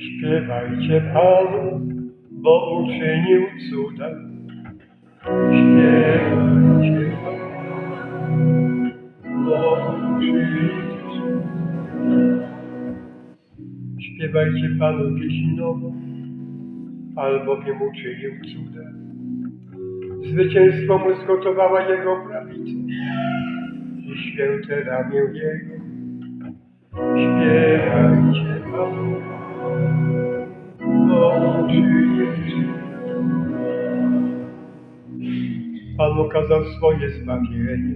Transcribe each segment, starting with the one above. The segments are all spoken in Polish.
Śpiewajcie Panu, bo uczynił cuda. Śpiewajcie Panu, bo uczynił cuda. Śpiewajcie Panu pieśń nową, albowiem uczynił cuda. Zwycięstwo mu zgotowała Jego prawica i święte ramię Jego. Śpiewajcie Panu. Pan okazał swoje zbawienie.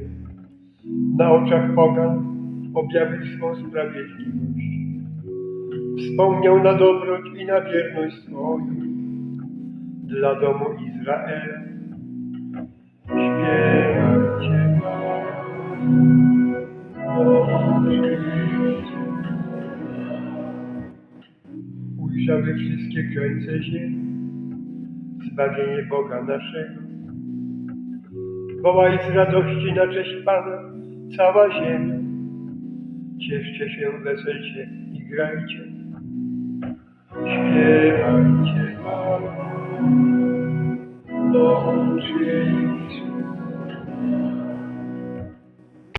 Na oczach pogan objawił swą sprawiedliwość. Wspomniał na dobroć i na wierność swoją dla domu Izraela. Śpiewajcie Panu, Ujrzały wszystkie krańce ziemi, zbawienie Boga naszego. Wołaj z radości na cześć Pana cała ziemia. Cieszcie się, weselcie i grajcie. Śpiewajcie Panu, bo uczynił cud.